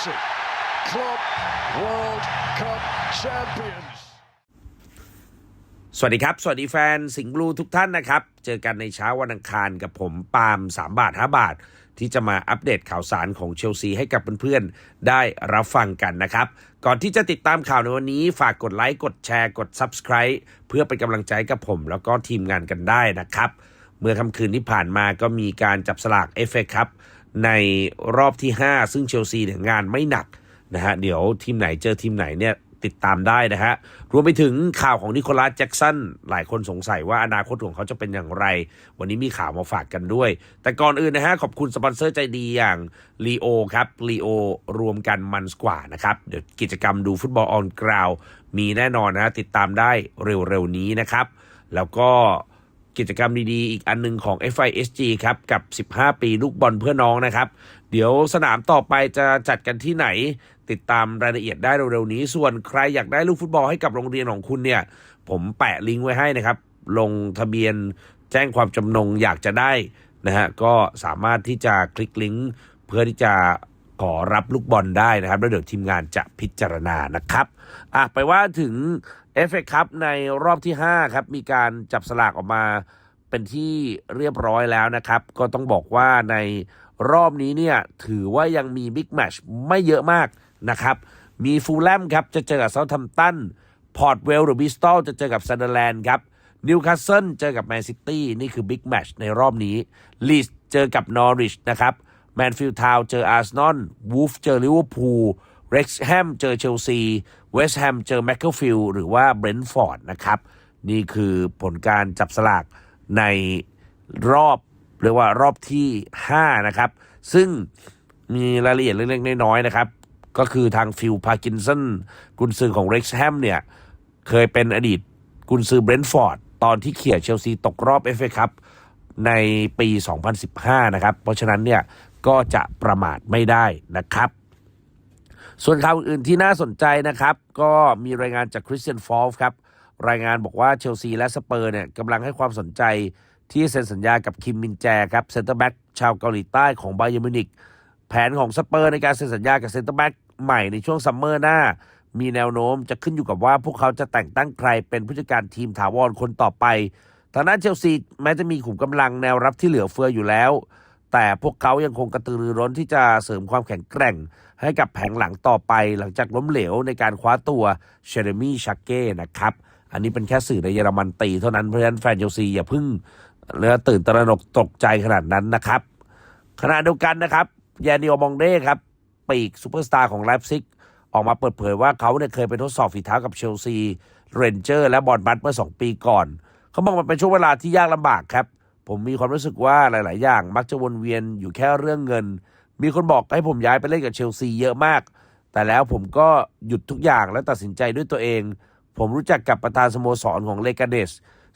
Chelsea, Club World Cup champions. สวัสดีครับ สวัสดีแฟนสิงห์บลูทุกท่านนะครับ เจอกันในเช้าวันอังคารกับผมปาล์ม3 บาท 5 บาท ที่จะมาอัปเดตข่าวสารของเชลซีให้กับเพื่อนๆ ได้รับฟังกันนะครับ ก่อนที่จะติดตามข่าวในวันนี้ ฝากกดไลค์ กดแชร์ กด Subscribe เพื่อเป็นกำลังใจกับผม แล้วก็ทีมงานกันได้นะครับ เมื่อค่ำคืนที่ผ่านมาก็มีการจับสลากเอฟเอครับ ในรอบที่ 5 ซึ่งเชลซีเนี่ยงานไม่หนักนะฮะเดี๋ยวทีมไหนเจอทีมไหนเนี่ยติดตามได้นะฮะ รวมไปถึงข่าวของนิโคลัสแจ็กสันหลายคนสงสัยว่าอนาคตของเขาจะเป็นอย่างไร วันนี้มีข่าวมาฝากกันด้วย แต่ก่อนอื่นนะฮะ ขอบคุณสปอนเซอร์ใจดีอย่างลีโอครับลีโอรวมกันมันกว่านะครับ เดี๋ยวกิจกรรมดูฟุตบอลออนกราวมีแน่นอนนะฮะติดตามได้เร็วๆนี้นะครับ แล้วก็ กิจกรรมดีๆ อีกอันหนึงของ FISG ครับ กับ 15 ปีลูกบอลเพื่อน้องนะครับ เดี๋ยวสนามต่อไปจะจัดกันที่ไหน ติดตามรายละเอียดได้เร็วๆนี้ ส่วนใครอยากได้ลูกฟุตบอลให้กับโรงเรียนของคุณเนี่ย ผมแปะลิงก์ไว้ให้นะครับ ลงทะเบียนแจ้งความจำนงอยากจะได้นะฮะก็สามารถที่จะคลิกลิงก์เพื่อที่จะ ขอรับลูกบอลได้นะครับ แล้วเดี๋ยวทีมงานจะพิจารณานะครับอะไปว่าถึงเอฟเอคัพในรอบที่ 5 ครับ มีการจับสลากออกมาเป็นที่เรียบร้อยแล้วนะครับ ก็ต้องบอกว่าในรอบนี้เนี่ย ถือว่ายังมีบิ๊กแมชไม่เยอะมากนะครับ มีฟูลแลมครับ จะเจอกับเซาท์ a ัมตันพอร์ตเวลหรือบิสตอลจะเจอกับซันเดอร์แลนด์ครับนิวคาสเซิลเจอกับแมนซิตี้นี่คือบิ๊กแมชในรอบนี้ลีสเจอกับนอริชนะครับ แมนฟิลด์ทาวเจออาร์เซนอลวูฟเจอลิเวอร์พูลเร็กซ์แฮมเจอเชลซีเวสต์แฮมเจอแมคเคิลฟิลหรือว่าเบรนท์ฟอร์ดนะครับ นี่คือผลการจับสลากในรอบเรียกว่ารอบที่ 5 นะครับ ซึ่งมีรายละเอียดเล็กๆน้อยๆนะครับ ก็คือทางฟิลพาร์กินสันกุนซือของเร็กซ์แฮมเนี่ย เคยเป็นอดีตกุนซือเบรนท์ฟอร์ดตอนที่เขี่ยเชลซีตกรอบ FA ครับในปี 2015 นะครับ เพราะฉะนั้นเนี่ย ก็จะประมาทไม่ได้นะครับ ส่วนข่าวอื่นที่น่าสนใจนะครับ ก็มีรายงานจากคริสเตียนฟอลฟ์ครับ รายงานบอกว่าเชลซีและสเปอร์เนี่ยกำลังให้ความสนใจที่เซ็นสัญญากับคิมมินแจครับเซนเตอร์แบ็กชาวเกาหลีใต้ของไบเยอร์มิวนิกแผนของสเปอร์ในการเซ็นสัญญากับเซนเตอร์แบ็กใหม่ในช่วงซัมเมอร์หน้า มีแนวโน้มจะขึ้นอยู่กับว่าพวกเขาจะแต่งตั้งใครเป็นผู้จัดการทีมถาวรคนต่อไปทางด้านเชลซีแม้จะมีขุมกำลังแนวรับที่เหลือเฟืออยู่แล้ว แต่พวกเขายังคงกระตือรือร้นที่จะเสริมความแข็งแกร่ง ให้กับแผงหลังต่อไปหลังจากล้มเหลวในการคว้าตัวเชเรมี่ชักเก้นะครับ อันนี้เป็นแค่สื่อในเยอรมันตีเท่านั้นเพราะฉะนั้นแฟนเชลซีอย่าพิ่งเรือตื่นตระหนกตกใจขนาดนั้นนะครับ ขณะเดียวกันนะครับยานิโอมองเด้ครับปีกซูเปอร์สตาร์ของไลฟ์ซิกออกมาเปิดเผยว่าเขาเนี่ยเคยไปทดสอบฝีเท้ากับเชลซีเรนเจอร์และบอลบัตเมื่อ 2 ปีก่อน เขาบอกมันเป็นช่วงเวลาที่ยากลำบากครับ ผมมีความรู้สึกว่าหลาย ๆ อย่าง มักจะวนเวียนอยู่แค่เรื่องเงิน มีคนบอกให้ผมย้ายไปเล่นกับเชลซีเยอะมาก แต่แล้วผมก็หยุดทุกอย่างและตัดสินใจด้วยตัวเอง ผมรู้จักกับประธานสโมสรของเลกาเดส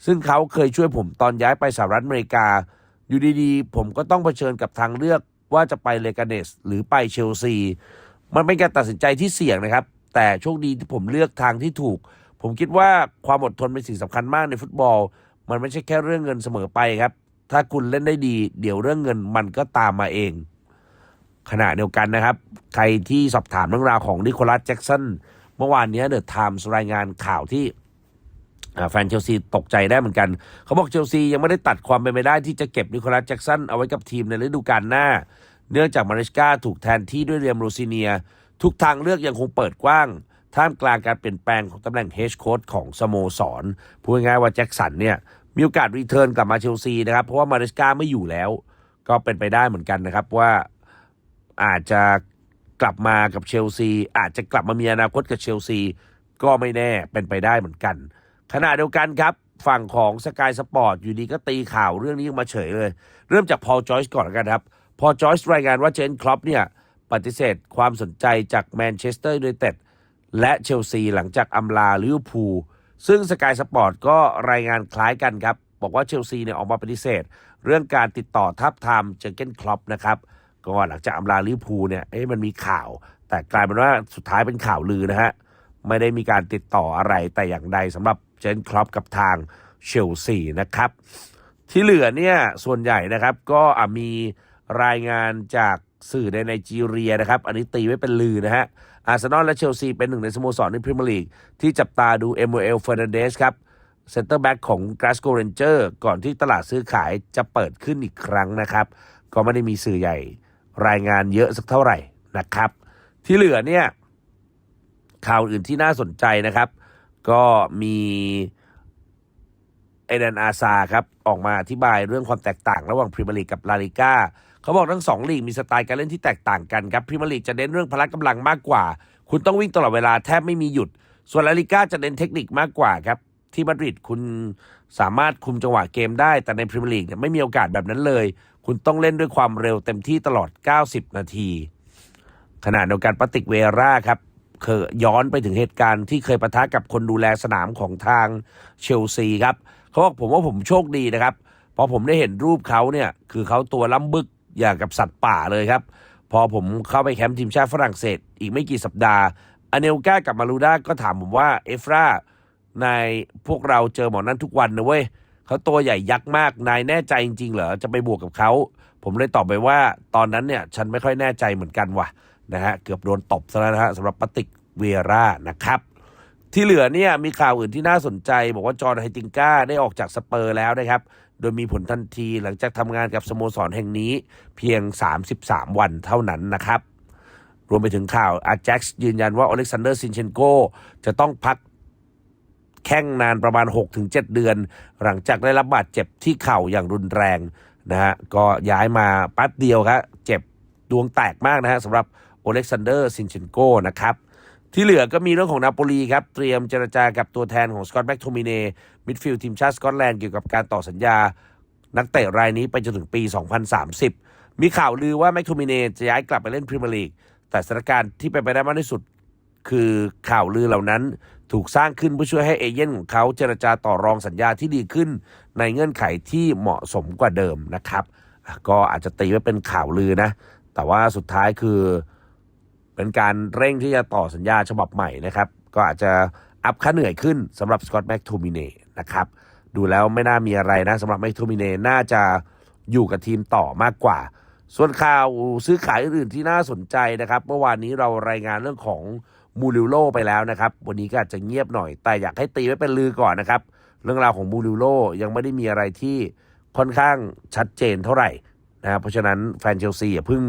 ซึ่งเขาเคยช่วยผมตอนย้ายไปสหรัฐอเมริกา อยู่ดีๆ ผมก็ต้องเผชิญกับทางเลือกว่าจะไปเลกาเดสหรือไปเชลซี มันเป็นการตัดสินใจที่เสี่ยงนะครับ แต่โชคดีที่ผมเลือกทางที่ถูก ผมคิดว่าความอดทนเป็นสิ่งสำคัญมากในฟุตบอล มันไม่ใช่แค่เรื่องเงินเสมอไปครับ ถ้าคุณเล่นได้ดี เดี๋ยวเรื่องเงินมันก็ตามมาเอง ขณะเดียวกันนะครับ ใครที่สอบถามเรื่องราวของนิโคลัสแจ็กสันเมื่อวานนี้เดอะไทมส์รายงานข่าวที่แฟนเชลซีตกใจได้เหมือนกัน เขาบอกเชลซียังไม่ได้ตัดความเป็นไปได้ที่จะเก็บนิโคลัสแจ็กสันเอาไว้กับทีมในฤดูกาลหน้า เนื่องจากมาริสกาถูกแทนที่ด้วยเรียมโรซิเนีย ทุกทางเลือกยังคงเปิดกว้าง ท่ามกลางการเปลี่ยนแปลงของตำแหน่งเฮดโค้ชของสโมสรพูดง่ายว่าแจ็คสันเนี่ย มีโอกาสรีเทิร์นกลับมาเชลซีนะครับ เพราะว่ามาริสกาไม่อยู่แล้ว ก็เป็นไปได้เหมือนกันนะครับว่าอาจจะกลับมากับเชลซี อาจจะกลับมามีอนาคตกับเชลซี ก็ไม่แน่เป็นไปได้เหมือนกัน ขณะเดียวกันครับ ฝั่งของสกายสปอร์ตอยู่ดีก็ตีข่าวเรื่องนี้มาเฉยเลย เริ่มจากพอลจอยส์ก่อนกันครับ พอลจอยส์รายงานว่าเจนครอปเนี่ยปฏิเสธความสนใจจากแมนเชสเตอร์ยูไนเต็ดและเชลซีหลังจากอำลาลิเวอร์พูล ซึ่งสกายสปอร์ตก็รายงานคล้ายกันครับ บอกว่าเชลซีเนี่ยออกมาปฏิเสธ เรื่องการติดต่อทับทามเจอเกนครอปนะครับก็หลังจากอำลาลิเวอร์พูลเนี่ยเอ๊ะมันมีข่าว แต่กลายเป็นว่าสุดท้ายเป็นข่าวลือนะฮะไม่ได้มีการติดต่ออะไรแต่อย่างใดสำหรับเจนครอปกับทางเชลซีนะครับ ที่เหลือเนี่ยส่วนใหญ่นะครับก็มีรายงานจาก สื่อในไนจีเรียนะครับ อันนี้ตีไว้เป็นลือนะฮะ อาร์เซนอลและเชลซีเป็นหนึ่งในสโมสรในพรีเมียร์ลีก ที่จับตาดูเอ u เอลเฟอร์นันเดสครับเซนเตอร์แบ็กของกราสโกเรนเจอร์ก่อนที่ตลาดซื้อขายจะเปิดขึ้นอีกครั้งนะครับ ก็ไม่ได้มีสื่อใหญ่รายงานเยอะสักเท่าไหร่นะครับ ที่เหลือเนี่ยข่าวอื่นที่น่าสนใจนะครับ ก็มีเอเดนอาซาครับ ออกมาอธิบายเรื่องความแตกต่างระหว่างพรีเมียร์ลีกกับลาลิก้า เขาบอกทั้งสองลีกมีสไตล์การเล่นที่แตกต่างกันครับพรีเมียร์ลีกจะเน้นเรื่องพละกำลังมากกว่า คุณต้องวิ่งตลอดเวลาแทบไม่มีหยุด ส่วนลาลิก้าจะเน้นเทคนิคมากกว่าครับที่มาดริดคุณสามารถคุมจังหวะเกมได้ แต่ในพรีเมียร์ลีกเนี่ยไม่มีโอกาสแบบนั้นเลย คุณต้องเล่นด้วยความเร็วเต็มที่ตลอด 90 นาที ขณะเดียวกันปาติกเวราครับเคยย้อนไปถึงเหตุการณ์ที่เคยปะทะกับคนดูแลสนามของทางเชลซีครับเขาบอกผมว่าผมโชคดีนะครับพราะผมได้เห็นรูปเขาเนี่ย คือเขาตัวล้ำบึก อย่างกับสัตว์ป่าเลยครับ พอผมเข้าไปแคมป์ทีมชาติฝรั่งเศส อีกไม่กี่สัปดาห์อเนลกากับมารูด้าก็ถามผมว่าเอฟรานายพวกเราเจอหมอนั้นทุกวันนะเว้ยเขาตัวใหญ่ยักษ์มาก นายแน่ใจจริงๆเหรอจะไปบวกกับเขาผมเลยตอบไปว่าตอนนั้นเนี่ยฉันไม่ค่อยแน่ใจเหมือนกันว่ะนะฮะเกือบโดนตบซะแล้วนะฮะสำหรับปาติกเวรานะครับ ที่เหลือเนี่ยมีข่าวอื่นที่น่าสนใจ บอกว่าจอห์นไฮติงก้าได้ออกจากสเปอร์แล้วนะครับ โดยมีผลทันทีหลังจากทำงานกับสโมสรแห่งนี้เพียง 33 วันเท่านั้นนะครับ รวมไปถึงข่าวอาแจ็กซ์ยืนยันว่าอเล็กซานเดอร์ซินเชนโกจะต้องพักแข้งนานประมาณ 6-7 เดือน หลังจากได้รับบาดเจ็บที่เข่าอย่างรุนแรงนะฮะก็ย้ายมาปั๊บเดียวครับเจ็บดวงแตกมากนะฮะสำหรับโอเล็กซานเดอร์ซินเชนโกนะครับ ที่เหลือก็มีเรื่องของนาโปลีครับ เตรียมเจรจากับตัวแทนของสกอตแบ็กโทมิเนมิดฟิลด์ทีมชาติสกอตแลนด์เกี่ยวกับการต่อสัญญา นักเตะรายนี้ไปจนถึงปี 2030 มีข่าวลือว่าแมคโทมิเนจะย้ายกลับไปเล่นพรีเมียร์ลีกแต่สถานการณ์ที่เป็นไปได้มากที่สุด คือข่าวลือเหล่านั้นถูกสร้างขึ้นเพื่อช่วยให้เอเย่นของเขาเจรจาต่อรองสัญญาที่ดีขึ้น ในเงื่อนไขที่เหมาะสมกว่าเดิมนะครับ ก็อาจจะตีว่าเป็นข่าวลือนะ แต่ว่าสุดท้ายคือ เป็นการเร่งที่จะต่อสัญญาฉบับใหม่นะครับ ก็อาจจะอัพค่าเหนื่อยขึ้นสำหรับสกอตแม็กทูมิเน่นะครับ ดูแล้วไม่น่ามีอะไรนะสำหรับแม็กทูมิเน่น่าจะอยู่กับทีมต่อมากกว่า ส่วนข่าวซื้อขายอื่นที่น่าสนใจนะครับ เมื่อวานนี้เรารายงานเรื่องของมูริโลไปแล้วนะครับ วันนี้ก็อาจจะเงียบหน่อย แต่อยากให้ตีไว้เป็นลือก่อนนะครับ เรื่องราวของมูริโลยังไม่ได้มีอะไรที่ค่อนข้างชัดเจนเท่าไหร่นะครับเพราะฉะนั้นแฟนเชลซีอย่าเพิ่ง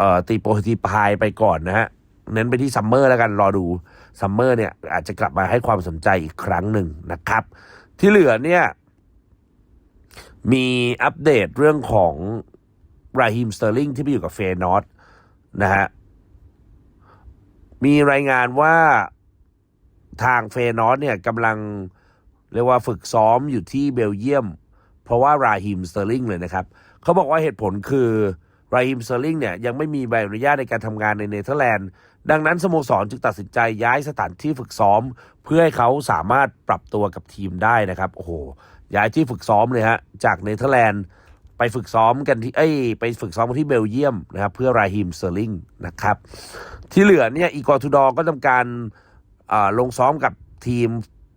เอ่อตีโปรตีพายไปก่อนนะฮะเน้นไปที่ซัมเมอร์แล้วกันรอดูซัมเมอร์เนี่ยอาจจะกลับมาให้ความสนใจอีกครั้งหนึ่งนะครับ ที่เหลือเนี่ยมีอัปเดตเรื่องของราฮิมสเตอร์ลิงที่ไปอยู่กับเฟย์นอตนะฮะมีรายงานว่าทางเฟย์นอตเนี่ยกำลังเรียกว่าฝึกซ้อมอยู่ที่เบลเยียม เพราะว่าราฮิมสเตอร์ลิงเลยนะครับ เขาบอกว่าเหตุผลคือ ราฮิมเตอร์ลิงเนี่ยยังไม่มีใบอนุญาตในการทำงานในเนเธอร์แลนด์ ดังนั้นสโมสรจึงตัดสินใจย้ายสถานที่ฝึกซ้อม เพื่อให้เขาสามารถปรับตัวกับทีมได้นะครับโอ้โหย้ายที่ฝึกซ้อมเลยฮะจากเนเธอร์แลนด์ไปฝึกซ้อมกันที่เอ้ยไปฝึกซ้อมกันที่เบลเยียมนะครับเพื่อราฮิมเตอร์ลิงนะครับที่เหลือเนี่ยอีกอร์ทูดอร์ก็ทำการลงซ้อมกับทีม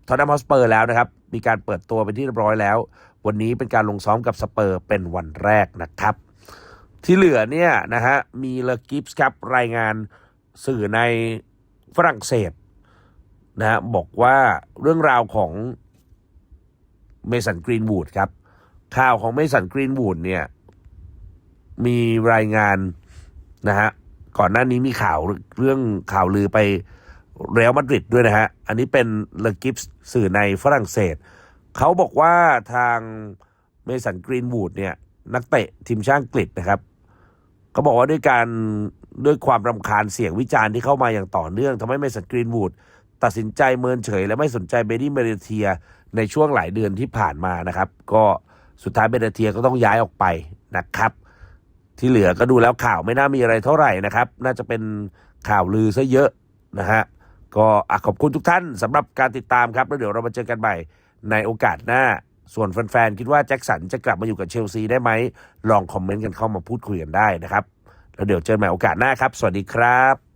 ทอตแนมฮอสเปอร์แล้วนะครับ มีการเปิดตัวเป็นที่เรียบร้อยแล้ว วันนี้เป็นการลงซ้อมกับสเปอร์เป็นวันแรกนะครับ ที่เหลือเนี่ยนะฮะมีเลกิฟส์ครับรายงานสื่อในฝรั่งเศสนะฮะบอกว่าเรื่องราวของเมสันกรีนวูดครับ ข่าวของเมสันกรีนวูดเนี่ย มีรายงานนะฮะก่อนหน้านี้มีข่าวเรื่องข่าวลือไปเรอัลมาดริดด้วยนะฮะ อันนี้เป็นเลกิฟส์สื่อในฝรั่งเศส เขาบอกว่าทางเมสันกรีนวูดเนี่ย นักเตะทีมชาติอังกฤษนะครับ เขาบอกว่าด้วยการด้วยความรำคาญเสียงวิจารณ์ที่เข้ามาอย่างต่อเนื่องทำให้เมสันกรีนวูดตัดสินใจเมินเฉย และไม่สนใจเบดี้เมเดเทียในช่วงหลายเดือนที่ผ่านมานะครับ ก็สุดท้ายเบเดเทียก็ต้องย้ายออกไปนะครับ ที่เหลือก็ดูแล้วข่าวไม่น่ามีอะไรเท่าไหร่นะครับ น่าจะเป็นข่าวลือซะเยอะนะฮะก็ขอบคุณทุกท่านสำหรับการติดตามครับแล้วเดี๋ยวเรามาเจอกันใหม่ในโอกาสหน้า ส่วนแฟนๆ คิดว่าแจ็คสันจะกลับมาอยู่กับเชลซีได้ไหม ลองคอมเมนต์กันเข้ามาพูดคุยกันได้นะครับ แล้วเดี๋ยวเจอกันใหม่โอกาสหน้าครับ สวัสดีครับ